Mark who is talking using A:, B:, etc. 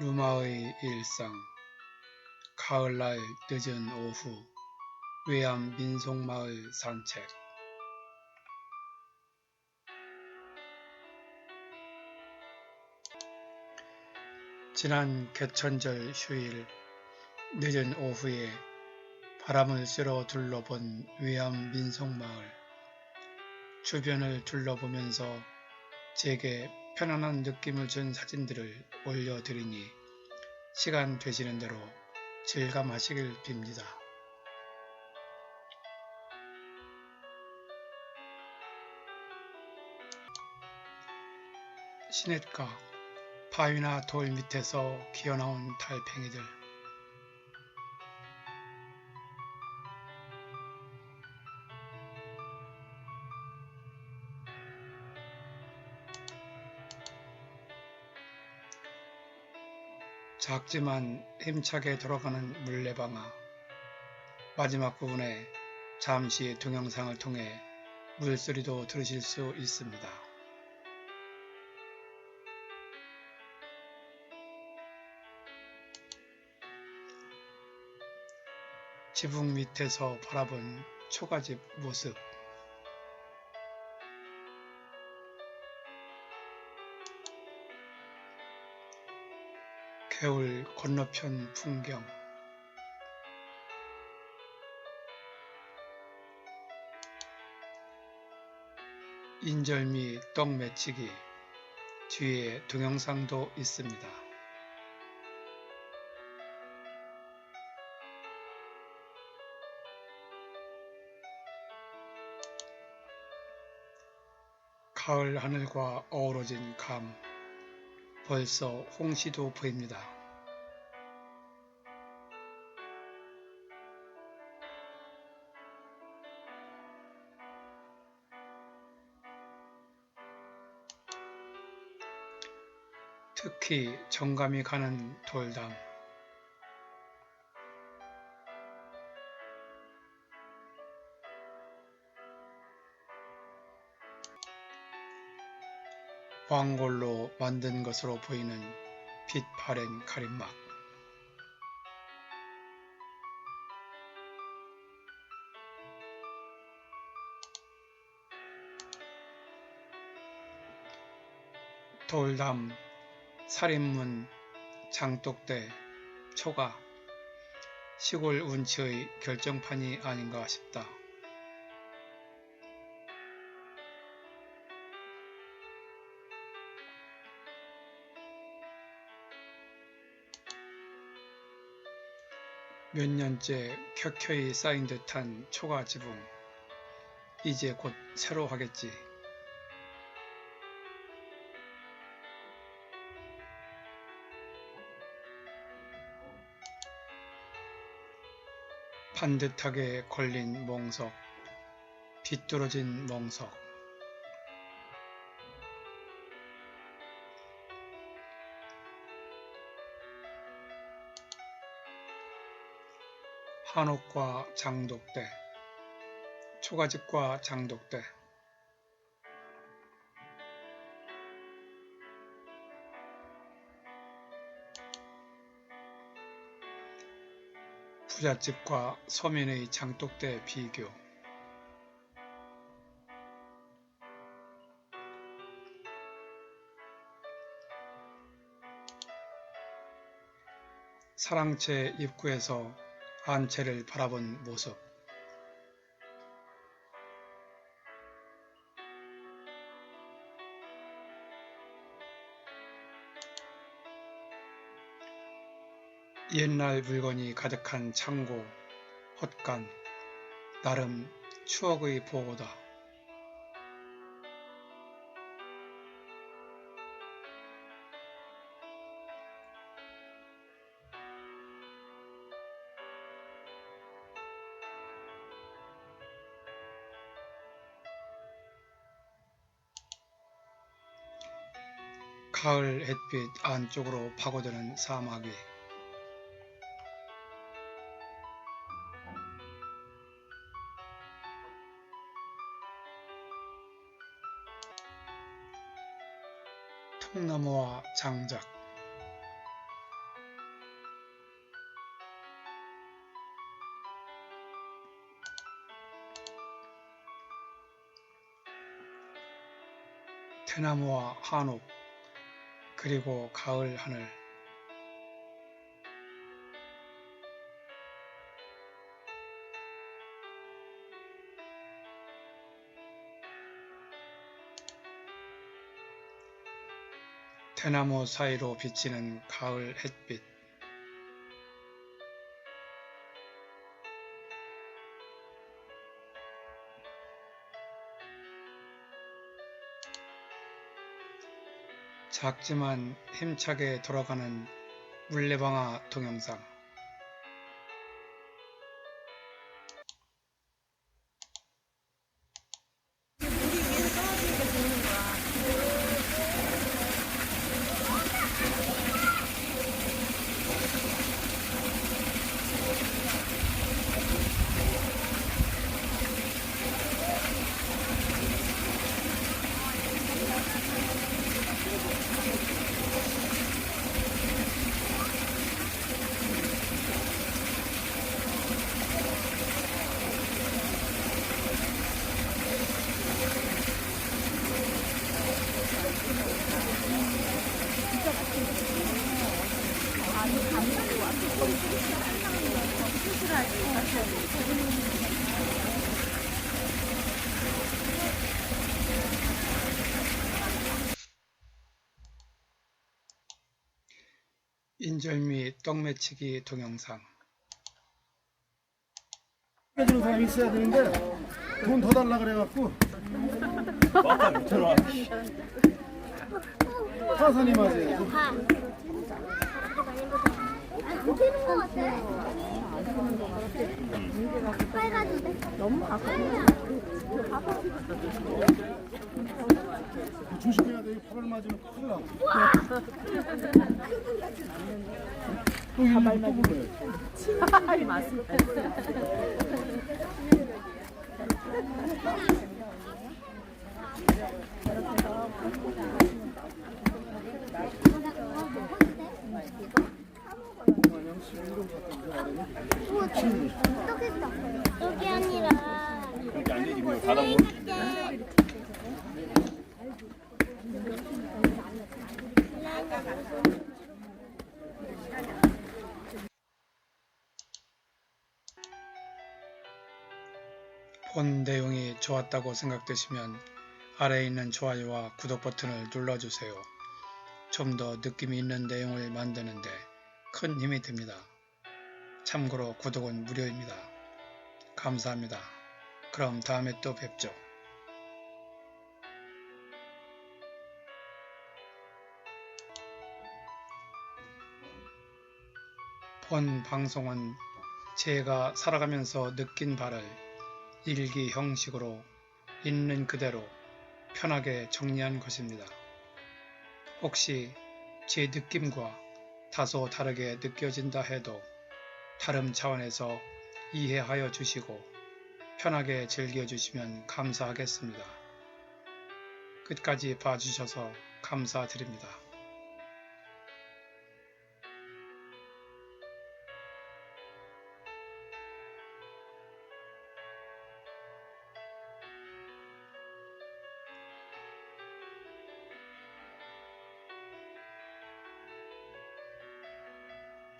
A: 루마의 일상 가을날 늦은 오후 외암 민속마을 산책. 지난 개천절 휴일 늦은 오후에 바람을 쐬러 둘러본 외암 민속마을. 주변을 둘러보면서 제게 편안한 느낌을 준 사진들을 올려드리니 시간 되시는 대로 즐감하시길 빕니다. 시냇가 바위나 돌 밑에서 기어나온 달팽이들 작지만 힘차게 돌아가는 물레방아 마지막 부분에 잠시 동영상을 통해 물소리도 들으실 수 있습니다. 지붕 밑에서 바라본 초가집 모습 겨울 건너편 풍경. 인절미 떡 매치기. 뒤에 동영상도 있습니다. 가을 하늘과 어우러진 감 벌써 홍시도 보입니다. 특히 정감이 가는 돌담 광골로 만든 것으로 보이는 빛 바랜 가림막 돌담, 살인문, 장독대, 초가 시골 운치의 결정판이 아닌가 싶다. 몇 년째 켜켜이 쌓인 듯한 초가 지붕. 이제 곧 새로 하겠지. 반듯하게 걸린 멍석, 비뚤어진 멍석. 한옥과 장독대, 초가집과 장독대. 부잣집과 서민의 장독대 비교. 사랑채 입구에서 안채를 바라본 모습. 옛날 물건이 가득한 창고, 헛간, 나름 추억의 보고다. 사흘 햇빛 안쪽으로 파고드는 사막이 통나무와 장작 대나무와 한옥 그리고 가을 하늘. 대나무 사이로 비치는 가을 햇빛. 작지만 힘차게 돌아가는 물레방아 동영상. 인절미 떡매치기 동영상.
B: 해주는 사람이 있어야 되는데 돈 더 달라 그래갖고 화산이 맞아요.
C: 가. 못하는 것 같아. 빨가지고 너무 가까워.
B: 조심해야 돼. 팔을 맞으면 큰일 나. 또 이거 또 그래.
C: 어떡했어? 여기 아니라 여기 닫아
A: 본 내용이 좋았다고 생각되시면 아래에 있는 좋아요와 구독 버튼을 눌러주세요. 좀 더 느낌이 있는 내용을 만드는데 큰 힘이 됩니다. 참고로 구독은 무료입니다. 감사합니다. 그럼 다음에 또 뵙죠. 본 방송은 제가 살아가면서 느낀 바를 일기 형식으로 있는 그대로 편하게 정리한 것입니다. 혹시 제 느낌과 다소 다르게 느껴진다 해도 다름 차원에서 이해하여 주시고 편하게 즐겨주시면 감사하겠습니다. 끝까지 봐주셔서 감사드립니다.